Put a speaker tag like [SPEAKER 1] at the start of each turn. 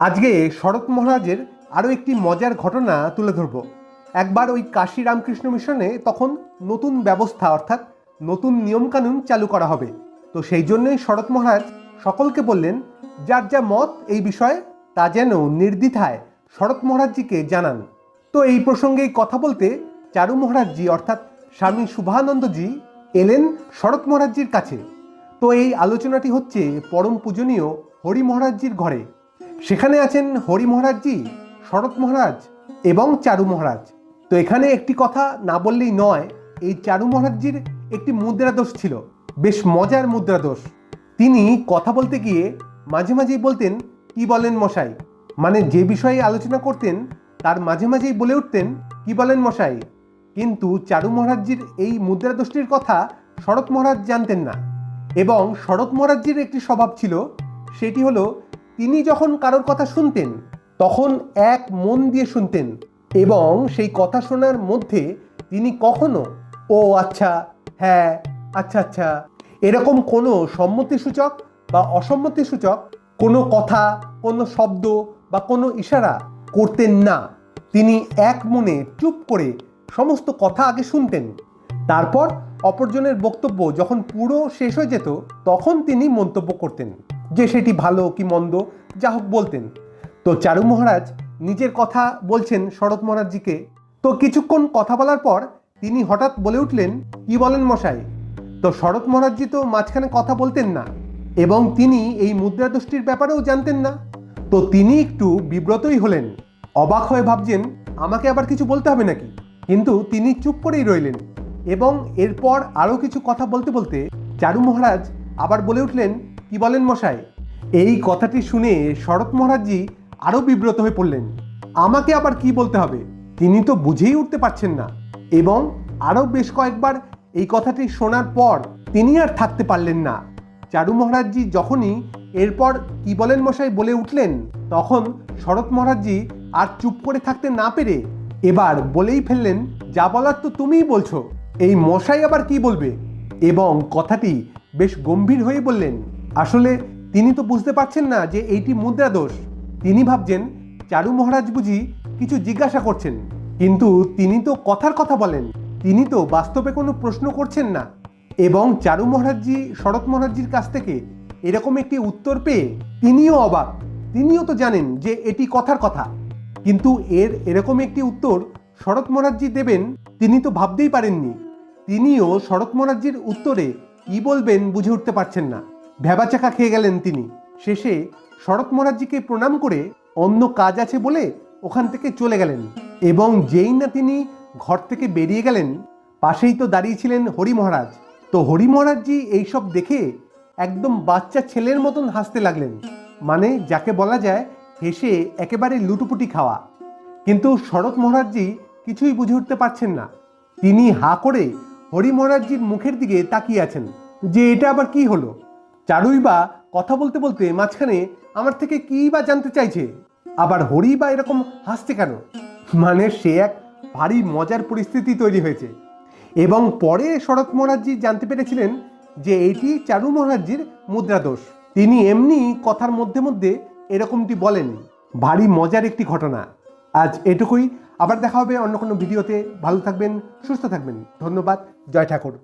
[SPEAKER 1] আজকে শরৎ মহারাজের আরও একটি মজার ঘটনা তুলে ধরব। একবার ওই কাশী রামকৃষ্ণ মিশনে তখন নতুন ব্যবস্থা অর্থাৎ নতুন নিয়মকানুন চালু করা হবে। তো সেই জন্যই শরৎ মহারাজ সকলকে বললেন, যার যা মত এই বিষয়ে, তা যেন নির্দ্বিধায় শরৎ মহারাজজিকে জানান। তো এই প্রসঙ্গেই কথা বলতে চারু মহারাজজি অর্থাৎ স্বামী শুভানন্দজি এলেন শরৎ মহারাজজির কাছে। তো এই আলোচনাটি হচ্ছে পরম পূজনীয় হরি মহারাজজির ঘরে। সেখানে আছেন হরি মহারাজজি, শরৎ মহারাজ এবং চারু মহারাজ। তো এখানে একটি কথা না বললেই নয়, এই চারু মহারাজজির একটি মুদ্রা দোষ ছিল, বেশ মজার মুদ্রা দোষ তিনি কথা বলতে গিয়ে মাঝে মাঝেই বলতেন, কি বলেন মশাই? মানে যে বিষয়ে আলোচনা করতেন, তার মাঝে মাঝেই বলে উঠতেন, কি বলেন মশাই? কিন্তু চারু মহারাজজির এই মুদ্রা দোষটির কথা শরৎ মহারাজ জানতেন না। এবং শরৎ মহারাজজির একটি স্বভাব ছিল, সেটি হলো তিনি যখন কারোর কথা শুনতেন, তখন এক মন দিয়ে শুনতেন এবং সেই কথা শোনার মধ্যে তিনি কখনো, ও আচ্ছা হ্যাঁ আচ্ছা আচ্ছা। এরকম কোনো সম্মতিসূচক বা অসম্মতিসূচক কোনো কথা, কোনো শব্দ বা কোনো ইশারা করতেন না। তিনি এক মনে চুপ করে সমস্ত কথা আগে শুনতেন। তারপর অপরজনের বক্তব্য যখন পুরো শেষ হয়ে যেত, তখন তিনি মন্তব্য করতেন। যে সেটি ভালো কি মন্দ, যা হোক বলতেন। তো চারু মহারাজ নিজের কথা বলছেন শরৎ মহারাজজিকে। তো কিছুক্ষণ কথা বলার পর তিনি হঠাৎ বলে উঠলেন, কি বলেন মশাই? তো শরৎ মহারাজজি তো মাঝখানে কথা বলতেন না, এবং তিনি এই মুদ্রা দোষটির ব্যাপারেও জানতেন না। তো তিনি একটু বিব্রতই হলেন, অবাক হয়ে ভাবছেন, আমাকে আবার কিছু বলতে হবে নাকি? কিন্তু তিনি চুপ করেই রইলেন, এবং এরপর আরও কিছু কথা বলতে বলতে চারু মহারাজ আবার বলে উঠলেন কি বলেন মশাই? এই কথাটি শুনে শরৎ মহারাজজি আরও বিব্রত হয়ে পড়লেন। আমাকে আবার কি বলতে হবে? তিনি তো বুঝেই উঠতে পারছেন না। এবং আরও বেশ কয়েকবার এই কথাটি শোনার পর তিনি আর থাকতে পারলেন না। চারু মহারাজজি যখনই এরপর কি বলেন মশাই বলে উঠলেন, তখন শরৎ মহারাজজি আর চুপ করে থাকতে না পেরে এবার বলেই ফেললেন, যা বলার তো তুমিই বলছো। এই মশাই আবার কি বলবে? এবং কথাটি বেশ গম্ভীর হয়ে বললেন আসলে তিনি তো বুঝতে পারছেন না যে এইটি মুদ্রা দোষ। তিনি ভাবছেন, চারু মহারাজ বুঝি কিছু জিজ্ঞাসা করছেন। কিন্তু তিনি তো কথার কথা বলেন। তিনি তো বাস্তবে কোনো প্রশ্ন করছেন না। এবং চারু মহারাজজি, শরৎ মহারাজজির কাছ থেকে এরকম একটি উত্তর পেয়ে তিনিও অবাক। তিনিও তো জানেন যে এটি কথার কথা। কিন্তু এর এরকম একটি উত্তর শরৎ মহারাজজি দেবেন তিনি তো ভাবতেই পারেননি। তিনিও শরৎ মহারাজজির উত্তরে কি বলবেন বুঝে উঠতে পারছেন না। ভ্যাবাচাকা খেয়ে গেলেন তিনি। শেষে শরৎ মহারাজজিকে প্রণাম করে অন্য কাজ আছে বলে ওখান থেকে চলে গেলেন এবং যেই না তিনি ঘর থেকে বেরিয়ে গেলেন, পাশেই তো দাঁড়িয়েছিলেন হরি মহারাজ। তো হরি মহারাজজি এইসব দেখে একদম বাচ্চা ছেলের মতন হাসতে লাগলেন। মানে যাকে বলা যায় হেসে একেবারে লুটুপুটি খাওয়া। কিন্তু শরৎ মহারাজজি কিছুই বুঝে উঠতে পারছেন না। তিনি হা করে হরি মহারাজজির মুখের দিকে তাকিয়ে আছেন যে এটা আবার কি হলো? চারুই বা কথা বলতে বলতে মাঝখানে আমার থেকে কী বা জানতে চাইছে? আবার হরি বা এরকম হাসছে কেন? মানে সে এক ভারী মজার পরিস্থিতি তৈরি হয়েছে। এবং পরে শরৎ মহারাজজি জানতে পেরেছিলেন যে এটি চারু মহারাজজির মুদ্রা দোষ তিনি এমনি কথার মধ্যে মধ্যে এরকমটি বলেন, ভারী মজার একটি ঘটনা। আজ এটুকুই। আবার দেখা হবে অন্য কোনো ভিডিওতে। ভালো থাকবেন, সুস্থ থাকবেন। ধন্যবাদ। জয় ঠাকুর।